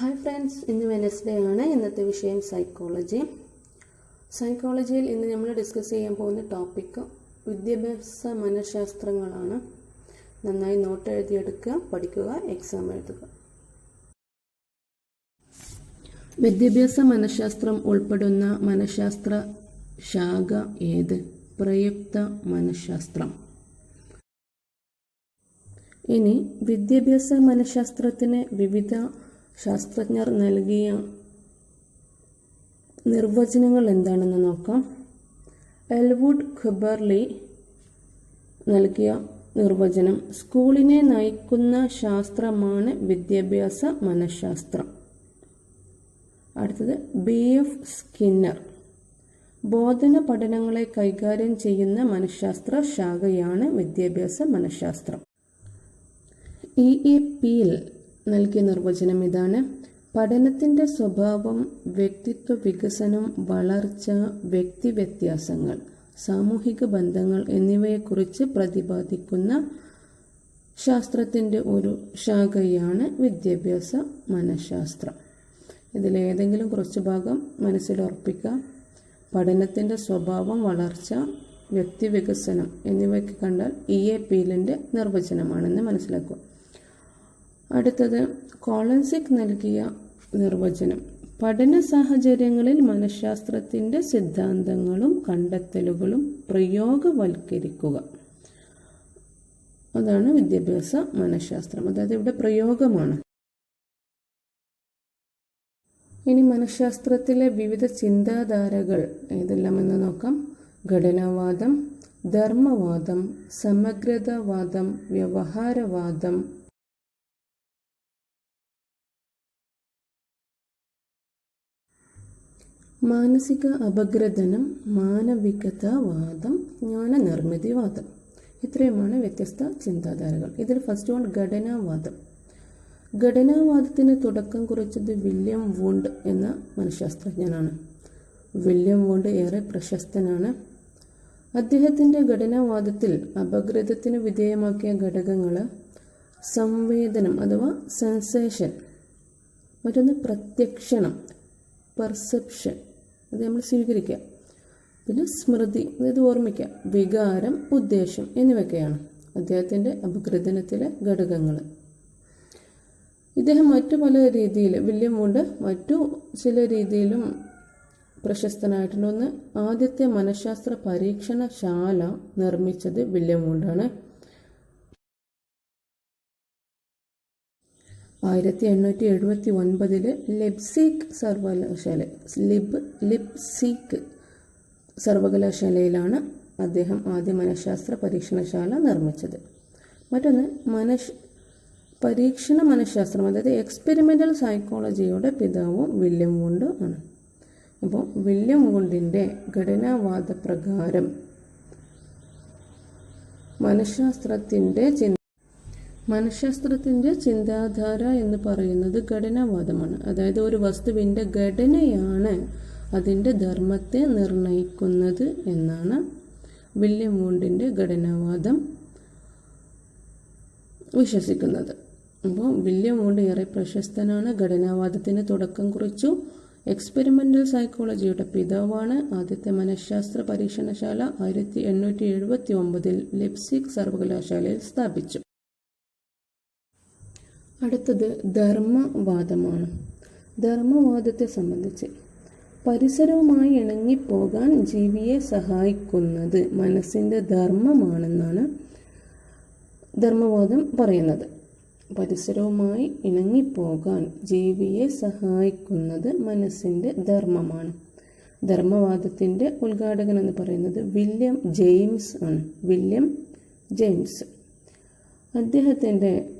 Hi friends ഇന്ന് Wednesday ആണ്. ഇന്നത്തെ വിഷയം സൈക്കോളജി സൈക്കോളജിയിൽ ഇന്ന് നമ്മൾ ഡിസ്കസ് ചെയ്യാൻ പോകുന്ന ടോപ്പിക്ക് വിദ്യാഭ്യാസ മനഃശാസ്ത്രങ്ങളാണ്. നന്നായി നോട്ട് എഴുതിയെടുക്കുക പഠിക്കുക എക്സാം എഴുതുക. വിദ്യാഭ്യാസ മനഃശാസ്ത്രം ഉൾപ്പെടുന്ന മനഃശാസ്ത്ര ശാഖ ഏത്? പ്രയുക്ത മനഃശാസ്ത്രം. ഇനി വിദ്യാഭ്യാസ മനഃശാസ്ത്രത്തിന് വിവിധ ശാസ്ത്രജ്ഞർ നൽകിയ നിർവചനങ്ങൾ എന്താണെന്ന് നോക്കാം. എൽവുഡ് ഖബർലി നൽകിയ നിർവചനം സ്കൂളിനെ നയിക്കുന്ന ശാസ്ത്രമാണ് വിദ്യാഭ്യാസ മനഃശാസ്ത്രം. അടുത്തത് ബി. എഫ്. സ്കിന്നർ ബോധന പഠനങ്ങളെ കൈകാര്യം ചെയ്യുന്ന മനഃശാസ്ത്ര ശാഖയാണ് വിദ്യാഭ്യാസ മനഃശാസ്ത്രം. ഇ. എ പിയിൽ നൽകിയ നിർവചനം ഇതാണ്. പഠനത്തിന്റെ സ്വഭാവം വ്യക്തിത്വ വികസനം വളർച്ച വ്യക്തി വ്യത്യാസങ്ങൾ സാമൂഹിക ബന്ധങ്ങൾ എന്നിവയെക്കുറിച്ച് പ്രതിപാദിക്കുന്ന ശാസ്ത്രത്തിന്റെ ഒരു ശാഖയാണ് വിദ്യാഭ്യാസ മനഃശാസ്ത്രം. ഇതിലേതെങ്കിലും കുറച്ച് ഭാഗം മനസ്സിലുറപ്പിക്കുക പഠനത്തിന്റെ സ്വഭാവം വളർച്ച വ്യക്തി വികസനം എന്നിവയ്ക്ക് കണ്ടാൽ ഇ എ പീലിന്റെ നിർവചനമാണെന്ന് മനസ്സിലാക്കുക. അടുത്തത് കോളൻസിക് നൽകിയ നിർവചനം. പഠന സാഹചര്യങ്ങളിൽ മനഃശാസ്ത്രത്തിന്റെ സിദ്ധാന്തങ്ങളും കണ്ടെത്തലുകളും പ്രയോഗവൽക്കരിക്കുക. അതാണ് വിദ്യാഭ്യാസ മനഃശാസ്ത്രം. അതായത് ഇവിടെ പ്രയോഗമാണ്. ഇനി മനഃശാസ്ത്രത്തിലെ വിവിധ ചിന്താധാരകൾ ഏതെല്ലാമെന്ന് നോക്കാം. ഘടനാവാദം ധർമ്മവാദം സമഗ്രതാവാദം വ്യവഹാരവാദം മാനസിക അപഗ്രഥനം മാനവികതാവാദം ജ്ഞാനനിർമ്മിതിവാദം. ഇത്രയുമാണ് വ്യത്യസ്ത ചിന്താധാരകൾ. ഇതിൽ ഫസ്റ്റ് വൺ ഘടനാവാദം. ഘടനാവാദത്തിന് തുടക്കം കുറിച്ചത് വില്യം വൂണ്ട് എന്ന മനഃശാസ്ത്രജ്ഞനാണ്. വില്യം വൂണ്ട് ഏറെ പ്രശസ്തനാണ്. അദ്ദേഹത്തിന്റെ ഘടനാവാദത്തിൽ അപഗ്രഥത്തിന് വിധേയമാക്കിയ ഘടകങ്ങൾ സംവേദനം അഥവാ സെൻസേഷൻ മറ്റൊന്ന് പ്രത്യക്ഷണം പെർസെപ്ഷൻ അത് നമ്മൾ സ്വീകരിക്കുക. പിന്നെ സ്മൃതി അതായത് ഓർമ്മിക്കുക. വികാരം ഉദ്ദേശം എന്നിവയൊക്കെയാണ് അദ്ദേഹത്തിന്റെ അപകൃതനത്തിലെ ഘടകങ്ങൾ. ഇദ്ദേഹം മറ്റു പല രീതിയിൽ വില്യം വുണ്ട് മറ്റു ചില രീതിയിലും പ്രശസ്തനായിട്ടുണ്ട്. ഒന്ന് ആദ്യത്തെ മനഃശാസ്ത്ര പരീക്ഷണശാല നിർമ്മിച്ചത് വില്യം വൂണ്ടാണ്. ആയിരത്തി എണ്ണൂറ്റി എഴുപത്തി ഒൻപതിൽ ലെബ്സീക്ക് സർവകലാശാല ലിബ് ലിപ്സീക്ക് സർവകലാശാലയിലാണ് അദ്ദേഹം ആദ്യ മനഃശാസ്ത്ര പരീക്ഷണശാല നിർമ്മിച്ചത്. മറ്റൊന്ന് മനഃ പരീക്ഷണ മനഃശാസ്ത്രം അതായത് എക്സ്പെരിമെന്റൽ സൈക്കോളജിയുടെ പിതാവും വില്യം വുണ്ട് ആണ്. അപ്പോൾ വില്യം വുണ്ടിന്റെ ഘടനാവാദ പ്രകാരം മനഃശാസ്ത്രത്തിന്റെ ചിന്ത മനഃശാസ്ത്രത്തിന്റെ ചിന്താധാര എന്ന് പറയുന്നത് ഘടനാവാദമാണ്. അതായത് ഒരു വസ്തുവിന്റെ ഘടനയാണ് അതിന്റെ ധർമ്മത്തെ നിർണയിക്കുന്നത് എന്നാണ് വില്യം വൂണ്ടിന്റെ ഘടനാവാദം വിശ്വസിക്കുന്നത്. അപ്പോൾ വില്യം വൂണ്ട് ഏറെ പ്രശസ്തനാണ്. ഘടനാവാദത്തിന് തുടക്കം കുറിച്ചു. എക്സ്പെരിമെന്റൽ സൈക്കോളജിയുടെ പിതാവാണ്. ആദ്യത്തെ മനഃശാസ്ത്ര പരീക്ഷണശാല ആയിരത്തി എണ്ണൂറ്റി എഴുപത്തി ഒമ്പതിൽ ലിപ്സിക് സർവകലാശാലയിൽ സ്ഥാപിച്ചു. അടുത്തത് ധർമ്മവാദമാണ്. ധർമ്മവാദത്തെ സംബന്ധിച്ച് പരിസരവുമായി ഇണങ്ങിപ്പോകാൻ ജീവിയെ സഹായിക്കുന്നത് മനസ്സിന്റെ ധർമ്മമാണെന്നാണ് ധർമ്മവാദം പറയുന്നത്. പരിസരവുമായി ഇണങ്ങിപ്പോകാൻ ജീവിയെ സഹായിക്കുന്നത് മനസ്സിന്റെ ധർമ്മമാണ്. ധർമ്മവാദത്തിന്റെ ഉദ്ഘാടകൻ എന്ന് പറയുന്നത് വില്യം ജെയിംസ് ആണ്. William James. അദ്ദേഹത്തിന്റെ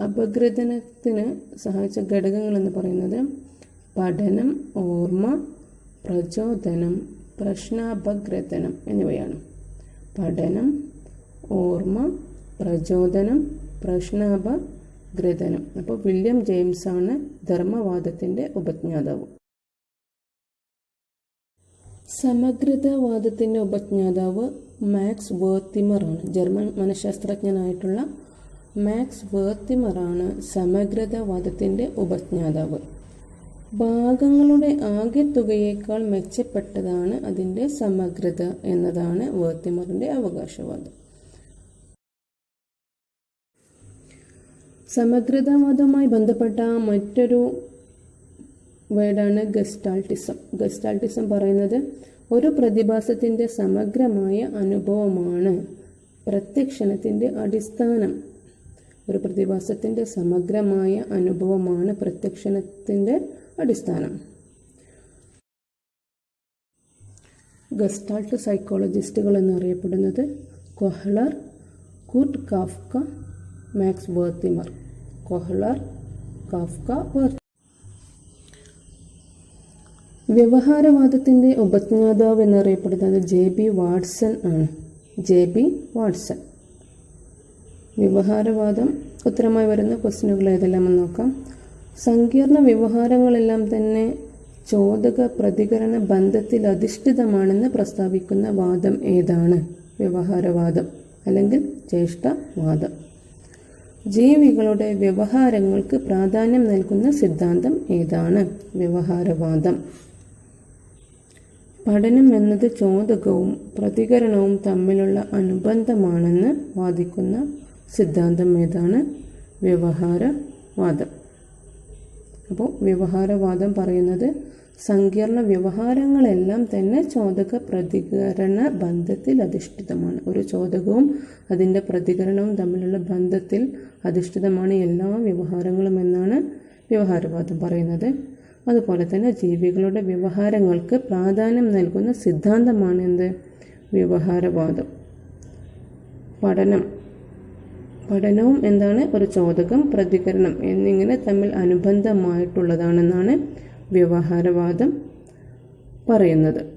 അപഗ്രഥനത്തിന് സഹായിച്ച ഘടകങ്ങൾ എന്ന് പറയുന്നത് പഠനം ഓർമ്മ പ്രചോദനം പ്രശ്നാപഗ്രഥനം എന്നിവയാണ്. പഠനം ഓർമ്മ പ്രചോദനം പ്രശ്നാപഗ്രഥനം. അപ്പോൾ വില്യം ജെയിംസ് ആണ് ധർമ്മവാദത്തിന്റെ ഉപജ്ഞാതാവ്. സമഗ്രതാവാദത്തിന്റെ ഉപജ്ഞാതാവ് മാക്സ് വേർത്തിമർ ആണ് ജർമ്മൻ മനഃശാസ്ത്രജ്ഞനായിട്ടുള്ള മാക്സ് വേർത്തിമറാണ് സമഗ്രതവാദത്തിന്റെ ഉപജ്ഞാതാവ്. ഭാഗങ്ങളുടെ ആകെത്തുകയേക്കാൾ മെച്ചപ്പെട്ടതാണ് അതിന്റെ സമഗ്രത എന്നതാണ് വേർത്തിമറിന്റെ അവകാശവാദം. സമഗ്രതാവാദവുമായി ബന്ധപ്പെട്ട മറ്റൊരു വേർഡാണ് ഗസ്റ്റാൾട്ടിസം. ഗസ്റ്റാൾട്ടിസം പറയുന്നത് ഒരു പ്രതിഭാസത്തിന്റെ സമഗ്രമായ അനുഭവമാണ്. പ്രത്യക്ഷണത്തിന്റെ അടിസ്ഥാനം. ഒരു പ്രതിഭാസത്തിന്റെ സമഗ്രമായ അനുഭവമാണ് പ്രത്യക്ഷണത്തിന്റെ അടിസ്ഥാനം. ഗസ്റ്റാൾട്ട് സൈക്കോളജിസ്റ്റുകൾ എന്നറിയപ്പെടുന്നത് Kohler Kurt Koffka Max Wertheimer. Kohler Koffka വേർത്തി വ്യവഹാരവാദത്തിന്റെ ഉപജ്ഞാതാവ് എന്നറിയപ്പെടുന്നത് ജെ ബി വാട്സൺ ആണ്. J B Watson. വ്യവഹാരവാദം ഉത്തരമായി വരുന്ന ക്വസ്റ്റ്യനുകൾ ഏതെല്ലാമെന്ന് നോക്കാം. സങ്കീർണ വ്യവഹാരങ്ങളെല്ലാം തന്നെ ചോദക പ്രതികരണ ബന്ധത്തിൽ അധിഷ്ഠിതമാണെന്ന് പ്രസ്താവിക്കുന്ന വാദം ഏതാണ്? വ്യവഹാരവാദം അല്ലെങ്കിൽ ജ്യേഷ്ഠവാദം. ജീവികളുടെ വ്യവഹാരങ്ങൾക്ക് പ്രാധാന്യം നൽകുന്ന സിദ്ധാന്തം ഏതാണ്? വ്യവഹാരവാദം. പഠനം എന്നത് ചോദകവും പ്രതികരണവും തമ്മിലുള്ള അനുബന്ധമാണെന്ന് വാദിക്കുന്ന സിദ്ധാന്തം ഏതാണ്? വ്യവഹാരവാദം. അപ്പോൾ വ്യവഹാരവാദം പറയുന്നത് സങ്കീർണ വ്യവഹാരങ്ങളെല്ലാം തന്നെ ചോദക പ്രതികരണ ബന്ധത്തിൽ അധിഷ്ഠിതമാണ്. ഒരു ചോദകവും അതിന്റെ പ്രതികരണവും തമ്മിലുള്ള ബന്ധത്തിൽ അധിഷ്ഠിതമാണ് എല്ലാ വ്യവഹാരങ്ങളും എന്നാണ് വ്യവഹാരവാദം പറയുന്നത്. അതുപോലെ തന്നെ ജീവികളുടെ വ്യവഹാരങ്ങൾക്ക് പ്രാധാന്യം നൽകുന്ന സിദ്ധാന്തമാണ് എന്ത്? വ്യവഹാരവാദം. പഠനം. പഠനവും എന്താണ്? ഒരു ചോദകം പ്രതികരണം എന്നിങ്ങനെ തമ്മിൽ അനുബന്ധമായിട്ടുള്ളതാണെന്നാണ് വ്യവഹാരവാദം പറയുന്നത്.